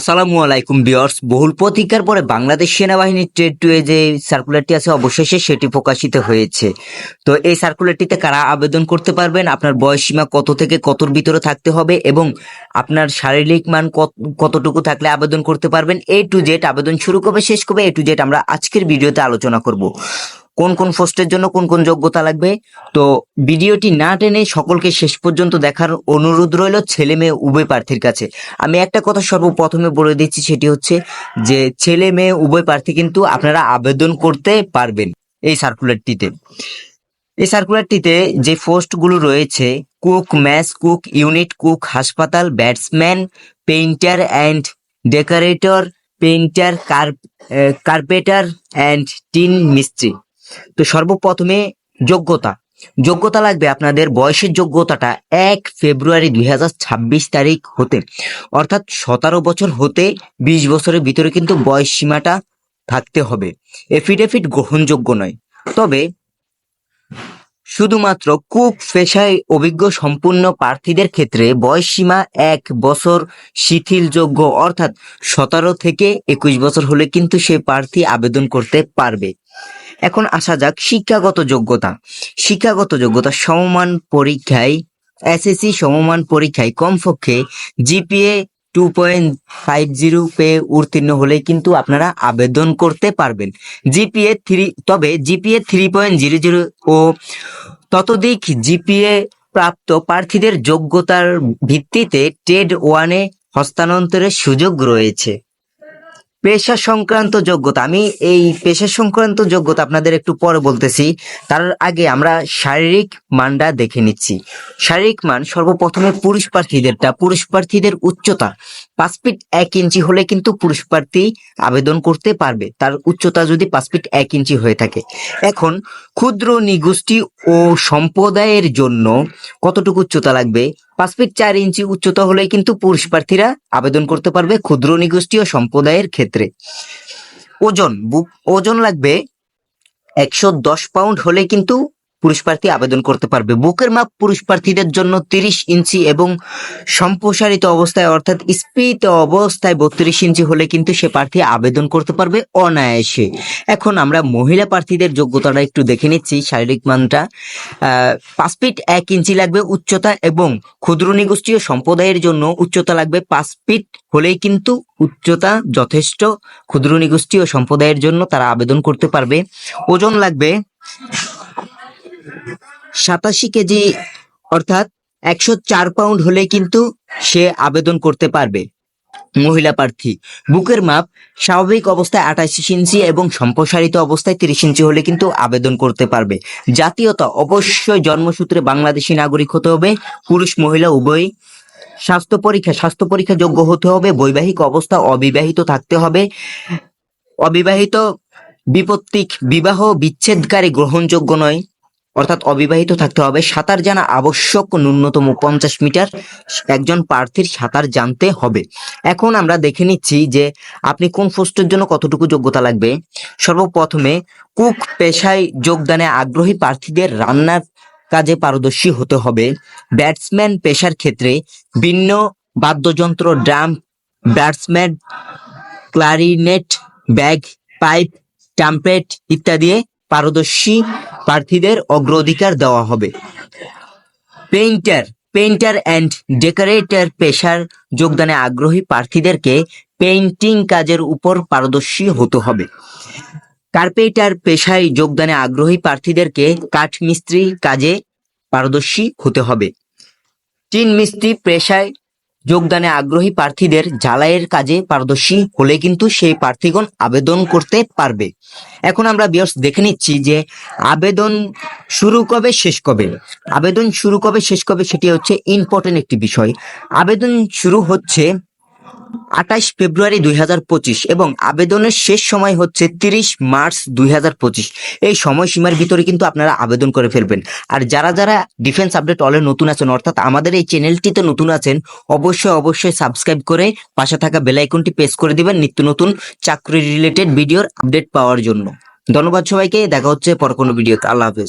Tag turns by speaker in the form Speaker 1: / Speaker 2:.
Speaker 1: আসসালামু আলাইকুম বিয়ার্স বহুল প্রতীক্ষার পরে বাংলাদেশ সেনাবাহিনীর ট্রেড টু এ যে সার্কুলারটি আছে, অবশেষে সেটি প্রকাশিত হয়েছে। তো এই সার্কুলারটিতে কারা আবেদন করতে পারবেন, আপনার বয়স সীমা কত থেকে কতর ভিতরে থাকতে হবে এবং আপনার শারীরিক মান কত- কতটুকু থাকলে আবেদন করতে পারবেন, এ টু জেড আবেদন শুরু কবে শেষ কবে এ টু জেড আমরা আজকের ভিডিওতে আলোচনা করব। কোন কোন পোস্টের জন্য কোন কোন যোগ্যতা লাগবে? তো ভিডিওটি না টেনে সকলকে শেষ পর্যন্ত দেখার অনুরোধ রইল ছেলে মেয়ে উভয় প্রার্থীর কাছে। আমি একটা কথা সর্বপ্রথমে বলে দিচ্ছি, সেটি হচ্ছে যে ছেলে মেয়ে উভয় প্রার্থী কিন্তু আপনারা আবেদন করতে পারবেন এই সার্কুলারটিতে এই সার্কুলারটিতে যে পোস্টগুলো রয়েছে cook mess cook unit cook হাসপাতাল batsman painter and decorator painter carpenter and tin মিস্ত্রি। তো সর্বপ্রথমে যোগ্যতা। যোগ্যতা লাগবে আপনাদের বয়সের যোগ্যতাটা এক ফেব্রুয়ারি দুই হাজার ছাব্বিশ তারিখ হতে। অর্থাৎ সতেরো বছর হতে বিশ বছরের ভিতরে কিন্তু বয়স সীমাটা থাকতে হবে। এফিডেভিট গ্রহণযোগ্য নয়। তবে শুধুমাত্র কুক পেশায় অভিজ্ঞ সম্পূর্ণ প্রার্থীদের ক্ষেত্রে বয়স সীমা এক বছর শিথিলযোগ্য। অর্থাৎ সতেরো থেকে একুশ বছর হলে কিন্তু সে প্রার্থী আবেদন করতে পারবে। এখন আসা যাক শিক্ষাগত যোগ্যতা। শিক্ষাগত যোগ্যতা সমমান পরীক্ষায়, এসএসসি সমমান পরীক্ষায় কমপক্ষে GPA two point five zero পেয়ে উত্তীর্ণ হলে কিন্তু আপনারা আবেদন করতে পারবেন। জিপিএ থ্রি তবে GPA three point zero zero ও ততোধিক জিপিএ প্রাপ্ত প্রার্থীদের যোগ্যতার ভিত্তিতে টেড ওয়ানে হস্তান্তরের সুযোগ রয়েছে। পেশা সংক্রান্ত যোগ্যতা। আমি এই পেশা সংক্রান্ত যোগ্যতা আপনাদের একটু পরে বলতেছি। তার আগে আমরা শারীরিক মানটা দেখে নিচ্ছি। শারীরিক মান সর্বপ্রথমে পুরুষ প্রার্থীদেরটা, পুরুষ প্রার্থীদের উচ্চতা। পাঁচ ফিট এক ইঞ্চি হলে কিন্তু পুরুষ প্রার্থী আবেদন করতে পারবে। তার উচ্চতা যদি পাঁচ ফিট এক ইঞ্চি হয়ে থাকে। এখন ক্ষুদ্র, নিগোষ্ঠী ও সম্প্রদায়ের জন্য কতটুকু উচ্চতা লাগবে? পাঁচ ফিট চার ইঞ্চি উচ্চতা হলেই কিন্তু পুরুষ প্রার্থীরা আবেদন করতে পারবে ক্ষুদ্র নিগোষ্ঠী ও সম্প্রদায়ের ক্ষেত্রে। ওজন ওজন লাগবে একশো দশ পাউন্ড হলে কিন্তু পুরুষ প্রার্থী আবেদন করতে পারবে। বুকের মাপ পুরুষ প্রার্থীদের জন্য তিরিশ ইঞ্চি এবং সম্প্রসারিত অবস্থায় অর্থাৎ স্ফীত অবস্থায় বত্রিশ ইঞ্চি হলে কিন্তু সে প্রার্থী আবেদন করতে পারবে অনায়াসে। এখন আমরা মহিলা প্রার্থীদের যোগ্যতাটা একটু দেখে নিচ্ছি। শারীরিক মানটা পাঁচ ফিট এক ইঞ্চি লাগবে উচ্চতা এবং ক্ষুদ্র নিগোষ্ঠী ও সম্প্রদায়ের জন্য উচ্চতা লাগবে পাঁচ ফিট হলেই কিন্তু উচ্চতা যথেষ্ট। ক্ষুদ্র নিগোষ্ঠী ও সম্প্রদায়ের জন্য তারা আবেদন করতে পারবে। ওজন লাগবে সাতাশি কেজি, অর্থাৎ একশো চার পাউন্ড হলে কিন্তু সে আবেদন করতে পারবে। মহিলা প্রার্থী, বুকের মাপ স্বাভাবিক অবস্থায় আঠাশি ইঞ্চি এবং সম্প্রসারিত অবস্থায় তিরিশ ইঞ্চি হলে কিন্তু আবেদন করতে পারবে। জাতীয়তা, অবশ্যই জন্মসূত্রে বাংলাদেশি নাগরিক হতে হবে, পুরুষ, মহিলা, উভয়ই। স্বাস্থ্য পরীক্ষা স্বাস্থ্য পরীক্ষা যোগ্য হতে হবে, বৈবাহিক অবস্থা অবিবাহিত থাকতে হবে। অবিবাহিত, বিপত্তিক, বিবাহ বিচ্ছেদকারী, গ্রহণযোগ্য নয়। অর্থাৎ অবিবাহিত থাকতে হবে। সাঁতার জানা আবশ্যক ন্যূনতম পঞ্চাশ মিটার। একজন প্রার্থীর সাঁতার জানতে হবে। এখন আমরা দেখে নিচ্ছি যে আপনি কোন পোস্টের জন্য কতটুকু যোগ্যতা লাগবে। সর্বপ্রথমে কুক পেশায় যোগদানে আগ্রহী প্রার্থীদের রান্নার কাজে পারদর্শী হতে হবে। ব্যাটসম্যান পেশার ক্ষেত্রে ভিন্ন বাদ্যযন্ত্র, drum, batsman, clarinet, bagpipe trumpet ইত্যাদি পারদর্শী প্রার্থীদের অগ্রাধিকার দেওয়া হবে। পেইন্টার পেইন্টার অ্যান্ড ডেকোরেটর পেশার যোগদানে আগ্রহী প্রার্থীদেরকে পেইন্টিং কাজের উপর পারদর্শী হতে হবে। কার্পেটার পেশায় যোগদানে আগ্রহী প্রার্থীদেরকে কাঠ কাঠমিস্ত্রি কাজে পারদর্শী হতে হবে। টিন মিস্ত্রি পেশায় যোগদানে আগ্রহী প্রার্থীদের ঝালাইয়ের কাজে পারদর্শী হলে কিন্তু সেই প্রার্থীগণ আবেদন করতে পারবে। এখন আমরা বিয়স দেখে নিচ্ছি যে আবেদন শুরু কবে, শেষ কবে? আবেদন শুরু কবে, শেষ কবে সেটি হচ্ছে ইম্পর্টেন্ট একটি বিষয়। আবেদন শুরু হচ্ছে আঠাশ ফেব্রুয়ারি দুই হাজার পঁচিশ এবং আবেদনের শেষ সময় হচ্ছে তিরিশ মার্চ দুই হাজার পঁচিশ। এই সময়সীমার ভিতরে কিন্তু আপনারা আবেদন করে ফেলবেন। আর যারা যারা ডিফেন্স আপডেট অলে নতুন আছেন, অর্থাৎ আমাদের এই চ্যানেলটিতে নতুন আছেন, অবশ্যই অবশ্যই সাবস্ক্রাইব করে পাশে থাকা বেল আইকনটি প্রেস করে দিবেন নিত্য নতুন চাকরি রিলেটেড ভিডিওর আপডেট পাওয়ার জন্য। ধন্যবাদ সবাইকে, দেখা হচ্ছে পর কোনো ভিডিওতে। আল্লাহ হাফেজ।